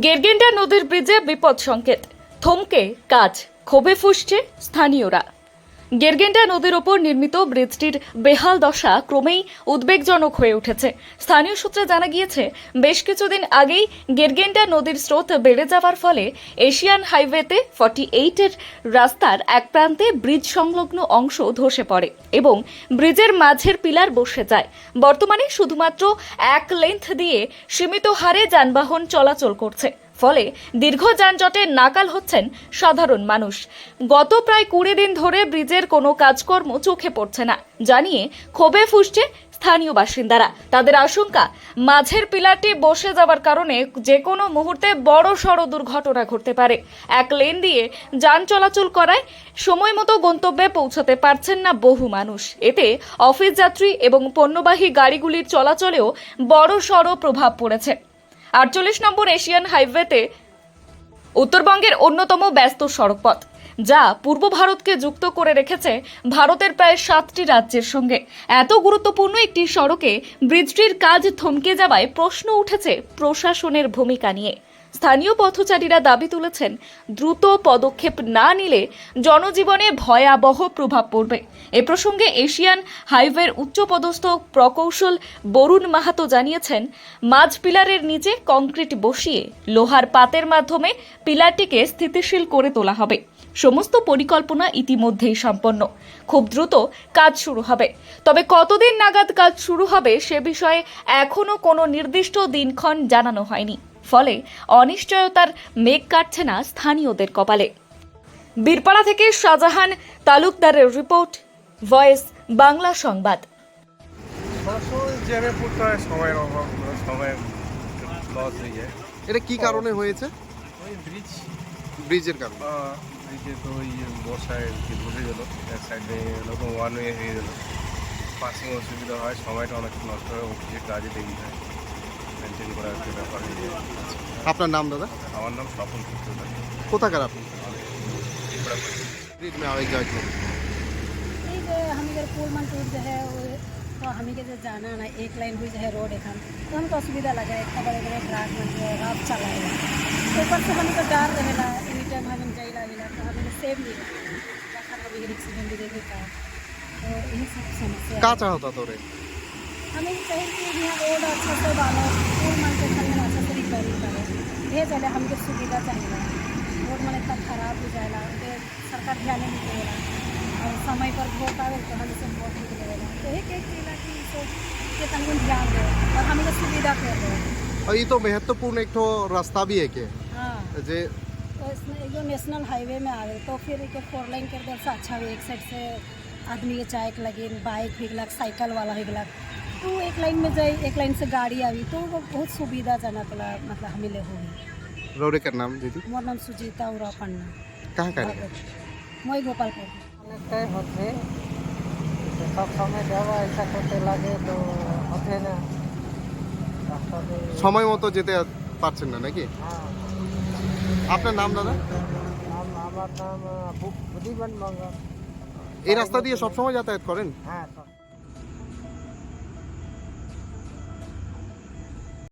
গেরগেন্ডা নদীর ব্রিজে বিপদ সংকেত। থমকে কাজ ক্ষোভে ফুসছে স্থানীয়রা। গেরগেন্ডা নদীর ওপর নির্মিত ব্রিজটির বেহাল দশা ক্রমেই উদ্বেগজনক হয়ে উঠেছে। স্থানীয় সূত্রে জানা গিয়েছে, বেশ কিছুদিন আগেই গেরগেন্ডা নদীর স্রোত বেড়ে যাওয়ার ফলে এশিয়ান হাইওয়েতে ফর্টি এইটের রাস্তার এক প্রান্তে ব্রিজ সংলগ্ন অংশ ধসে পড়ে এবং ব্রিজের মাঝের পিলার বসে যায়। বর্তমানে শুধুমাত্র এক লেন্থ দিয়ে সীমিত হারে যানবাহন চলাচল করছে। ফলে দীর্ঘ যানজটে নাকাল হচ্ছেন সাধারণ মানুষ। গত প্রায় কুড়ি দিন ধরে ব্রিজের কোনো কাজকর্ম চোখে পড়ছে না। জানিয়ে ক্ষোভে ফুসছে স্থানীয় বাসিন্দারা। তাদের আশঙ্কা, মাঝের পিলারটি বসে যাওয়ার কারণে যে কোনো মুহূর্তে বড় সড় দুর্ঘটনা ঘটতে পারে। এক লেন দিয়ে যান চলাচল করায় সময় মতো গন্তব্যে পৌঁছাতে পারছেন না বহু মানুষ। এতে অফিস যাত্রী এবং পণ্যবাহী গাড়িগুলির চলাচলেও বড় সড় প্রভাব পড়েছে। আটচল্লিশ নম্বর এশিয়ান হাইওয়েতে উত্তরবঙ্গের অন্যতম ব্যস্ত সড়কপথ, যা পূর্ব ভারতকে যুক্ত করে রেখেছে ভারতের প্রায় সাতটি রাজ্যের সঙ্গে। এত গুরুত্বপূর্ণ একটি সড়কে ব্রিজটির কাজ থমকে যাওয়ায় প্রশ্ন উঠেছে প্রশাসনের ভূমিকা নিয়ে। স্থানীয় পথচারীরা দাবি তুলেছেন, দ্রুত পদক্ষেপ না নিলে জনজীবনে ভয়াবহ প্রভাব পড়বে। এ প্রসঙ্গে এশিয়ান হাইওয়ের উচ্চপদস্থ প্রকৌশল বরুণ মাহাতো জানিয়েছেন, মাঝ পিলারের নিচে কংক্রিট বসিয়ে লোহার পাতের মাধ্যমে পিলারটিকে স্থিতিশীল করে তোলা হবে। সমস্ত পরিকল্পনা ইতিমধ্যেই সম্পন্ন। খুব দ্রুত কাজ শুরু হবে। তবে কতদিন নাগাদ কাজ শুরু হবে সে বিষয়ে এখনও কোনো নির্দিষ্ট দিনক্ষণ জানানো হয়নি। ফলে অনিশ্চয়তার মেঘ কাটছে না স্থানীয়দের কপালে। বীরপাড়া থেকে শাহজাহান তালুকদারের রিপোর্ট ভয়েস বাংলা সংবাদ। এটা কি কারণে হয়েছে? ওই ব্রিজ ব্রিজের কারণে। ব্রিজে তো ওই বর্ষায় কি ধসে গেল এক সাইডে নতুন ওয়ান ওয়ে হয়ে গেল। পাসিং অসুবিধা হয় সময়টা অনেক নষ্ট হয় অফিসের কাজে দেরি হয় মেনটেন করার একটা ব্যাপার হয়ে যায় আপনার নাম দাদা আমার নাম স্বপন সূত্রধর কোথাকার আপনি ब्रिज में आवाजाही की এই যে हम इधर पुल मन टूट जो है वो तो हमी के जो जाना ना एक लाइन भी जो है रोड एक हम तो हमको असुविधा लगा इतना बड़े बड़े ट्रक मन जो है रात चलाएगा ऊपर से हमें तो डर रहेला एनी टाइम हम जाइला गिला तो हमें सेफ नहीं रखा कभी एक्सीडेंट भी देखे का तो यही सब समस्या का चाहता तो रे हमें चाहिए कि यहाँ रोड अच्छा से डालो पुल मन के खाली अच्छा से रिपेयरिंग करो ये चले हमको सुविधा चाहिए। रोड मन इतना खराब हो जाएगा उनके सरकार ध्यान नहीं देगा। और समय पर वोट आवे तो हम इसे वोट नहीं देगा। तो एक एक जिला की सोच के तनगुन ध्यान दे और हमें तो सुविधा कर दो। और ये तो महत्वपूर्ण एक ठो रास्ता भी है के हाँ। जे तो इसमें जो नेशनल हाईवे में आ आवे तो फिर एक फोर लाइन कर दे अच्छा एक साइड से आदमी के चाय लगे बाइक भी गलक साइकिल वाला भी गलक तो एक लाइन में जाए एक लाइन से गाड़ी आई तो वो बहुत सुविधाजनक ला मतलब हमें ले होगी रोड का नाम दीदी मोर नाम सुजीता उरा पन्ना कहाँ का है মই গোপালপুর অনেকটাই হচ্ছে তো সব সময় যাওয়া আসা করতে লাগে তো হচ্ছে না রাস্তাতে সময় মতো যেতে পারছেন না নাকি হ্যাঁ আপনার নাম দাদা নাম আমার নাম আহ, বু- বুদ্ধিমান মঙ্গল এই রাস্তা দিয়ে সবসময় যাতায়াত করেন হ্যাঁ সব